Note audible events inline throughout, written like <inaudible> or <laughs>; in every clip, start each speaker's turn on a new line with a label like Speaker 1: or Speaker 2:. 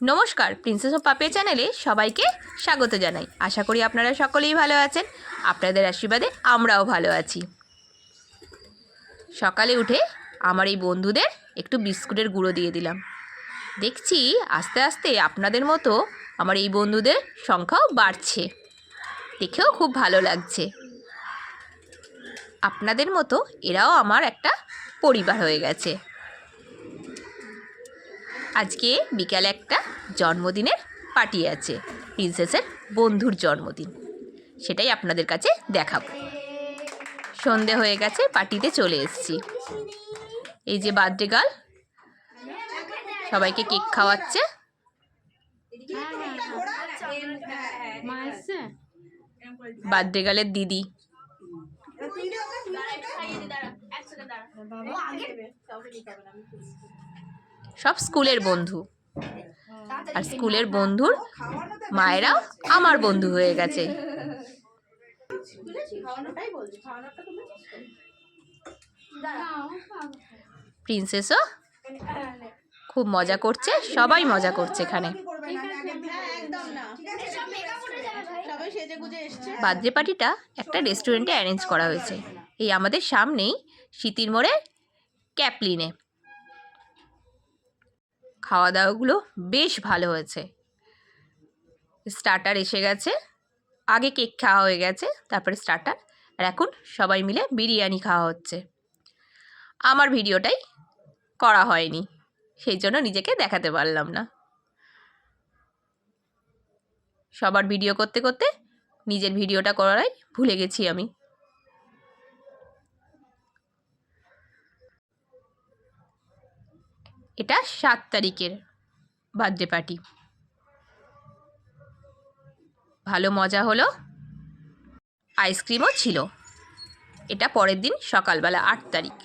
Speaker 1: নমস্কার princess of Papiya চ্যানেলে সবাইকে স্বাগত জানাই। আশা করি আপনারা সকলেই ভালো আছেন। আপনাদের আশীর্বাদে আমরাও ভালো আছি। সকালে উঠে আমার এই বন্ধুদের একটু বিস্কুটের গুঁড়ো দিয়ে দিলাম। দেখছি আস্তে আস্তে আপনাদের মতো আমার এই বন্ধুদের সংখ্যাও বাড়ছে। দেখেও খুব ভালো লাগছে। আপনাদের মতো এরাও আমার একটা পরিবার হয়ে গেছে। আজকে বিকালে একটা জন্মদিনের পার্টি আছে প্রিন্সেসের বন্ধুর জন্মদিন। সেটাই আপনাদের কাছে দেখাবো। সন্ধে হয়ে গেছে পার্টিতে চলে এসেছি। এই যে বার্থডে গার্ল সবাইকে কেক খাওয়াচ্ছে। বার্থডে গার্লের দিদি। সব স্কুলের বন্ধু। আর স্কুলের বন্ধুর মায়েরাও আমার বন্ধু হয়ে গেছে। প্রিন্সেসও খুব মজা করছে, সবাই মজা করছে এখানে। বার্থডে পার্টিটা একটা রেস্টুরেন্টে অ্যারেঞ্জ করা হয়েছে। এই আমাদের সামনেই স্মৃতির মোড়ে ক্যাপলিনে। খাওয়া দাওয়াগুলো বেশ ভালো হয়েছে। স্টার্টার এসে গেছে। আগে কেক খাওয়া হয়ে গেছে, তারপরে স্টার্টার আর এখন সবাই মিলে বিরিয়ানি খাওয়া হচ্ছে। আমার ভিডিওটাই করা হয়নি, সেই জন্য নিজেকে দেখাতে পারলাম না। সবার ভিডিও করতে করতে নিজের ভিডিওটা করাই ভুলে গেছি আমি। এটা সাত তারিখের বার্থডে পার্টি ভালো মজা হলো আইসক্রিমও ছিল। এটা পরের দিন সকালবেলা আট তারিখ।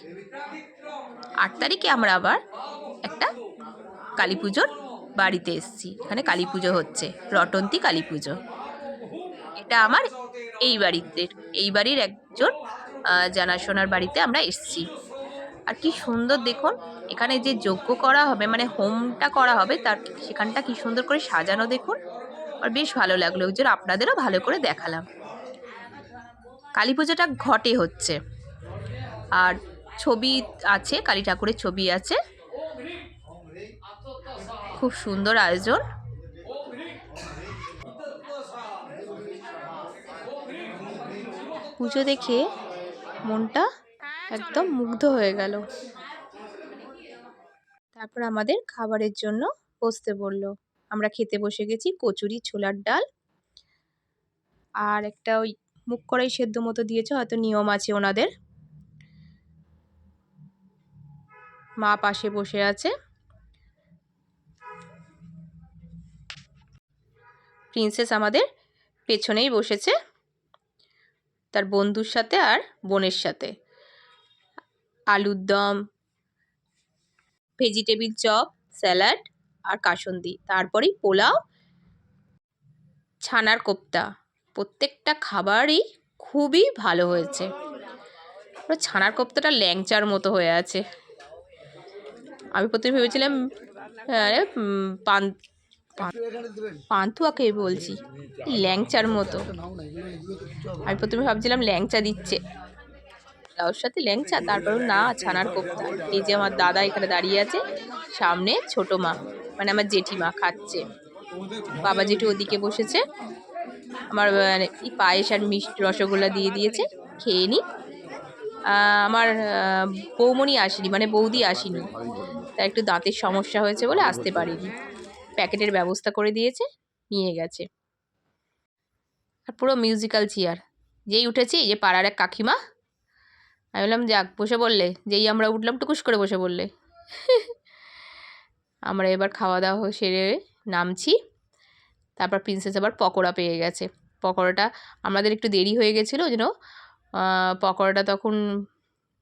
Speaker 1: আট তারিখে আমরা আবার একটা কালী পুজোর বাড়িতে এসেছি। এখানে কালী পুজো হচ্ছে, রটন্তী কালী পুজো। এটা আমার এই বাড়িতে, এই বাড়ির একজন জানাশোনার বাড়িতে আমরা এসেছি। আর কি সুন্দর দেখুন, এখানে যে যজ্ঞ করা হবে মানে হোমটা করা হবে, তার সেখানটা কি সুন্দর করে সাজানো দেখুন। আর বেশ ভালো লাগল, ওই জন্য আপনাদেরও ভালো করে দেখালাম। কালী পুজোটা ঘটে হচ্ছে। আর ছবি আছে, কালী ঠাকুরের ছবি আছে। খুব সুন্দর আয়োজন। পুজো দেখে মনটা একদম মুগ্ধ হয়ে গেল। তারপর আমাদের খাবারের জন্য বসতে বলল। আমরা খেতে বসে গেছি কচুরি, ছোলার ডাল। আর একটা ওই মুখ করাই সেদ্ধ মতো দিয়েছে, হয়তো নিয়ম আছে ওনাদের। মা পাশে বসে আছে। প্রিন্সেস আমাদের পেছনেই বসেছে, তার বন্ধুর সাথে আর বোনের সাথে। আলুর দম, ভেজিটেবিল চপ, স্যালাড আর কাসন্দি। তারপরেই পোলাও, ছানার কোপ্তা। প্রত্যেকটা খাবারই খুবই ভালো হয়েছে। ছানার কোপ্তাটা ল্যাংচার মতো হয়ে আছে। আমি প্রথমে ভেবেছিলাম পান- পান্তুয়াকে বলছি। ল্যাংচার মতো। আমি প্রথমে ভাবছিলাম ল্যাংচা দিচ্ছে। ওর সাথে ল্যাংচা তারপর না ছানার কোপ্তা। এই যে আমার দাদা এখানে দাঁড়িয়ে আছে সামনে ছোট মা মানে আমার জেঠিমা খাচ্ছে। বাবা জেঠু ওদিকে বসেছে। আমার মানে এই পায়েস আর মিষ্টি রসগোল্লা দিয়ে দিয়েছে খেয়ে নি আহ, আমার বৌমণি আসেনি মানে বৌদি আসেনি। তার একটু দাঁতের সমস্যা হয়েছে বলে আসতে পারিনি। প্যাকেটের ব্যবস্থা করে দিয়েছে নিয়ে গেছে। আর পুরো মিউজিক্যাল চেয়ার। যেই উঠেছি এই যে পাড়ার এক কাকিমা আমি বললাম, যাক, বসে বললে। যেই আমরা উঠলাম, টুকুস করে বসে বললে। <laughs> আমরা এবার খাওয়া দাওয়া সেরে নামছি। তারপর প্রিন্সেস আবার পকোড়া পেয়ে গেছে। পকোড়াটা আমাদের একটু দেরি হয়ে গেছিল জন্য পকোড়াটা তখন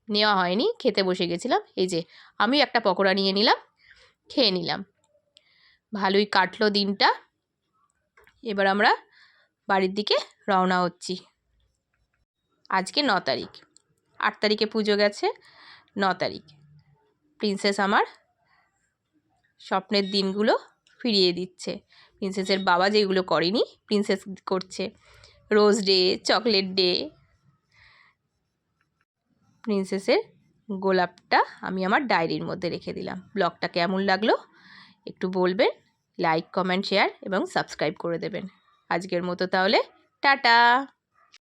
Speaker 1: নেওয়া হয়নি, খেতে বসে গেছিলাম। এই যে আমি একটা পকোড়া নিয়ে নিলাম, খেয়ে নিলাম। ভালোই কাটলো দিনটা। এবার আমরা বাড়ির দিকে রওনা হচ্ছি। আজকে ন তারিখ। আট তারিখে পুজো গেছে, ন তারিখ। প্রিন্সেস আমার স্বপ্নের দিনগুলো ফিরিয়ে দিচ্ছে। প্রিন্সেসের বাবা যেগুলো করেনি প্রিন্সেস করছে। রোজ ডে চকলেট ডে প্রিন্সেসের গোলাপটা আমি আমার ডায়েরির মধ্যে রেখে দিলাম। ব্লগটা কেমন লাগল একটু বলবেন লাইক কমেন্ট শেয়ার এবং সাবস্ক্রাইব করে দেবেন। আজকের মতো তাহলে, টাটা!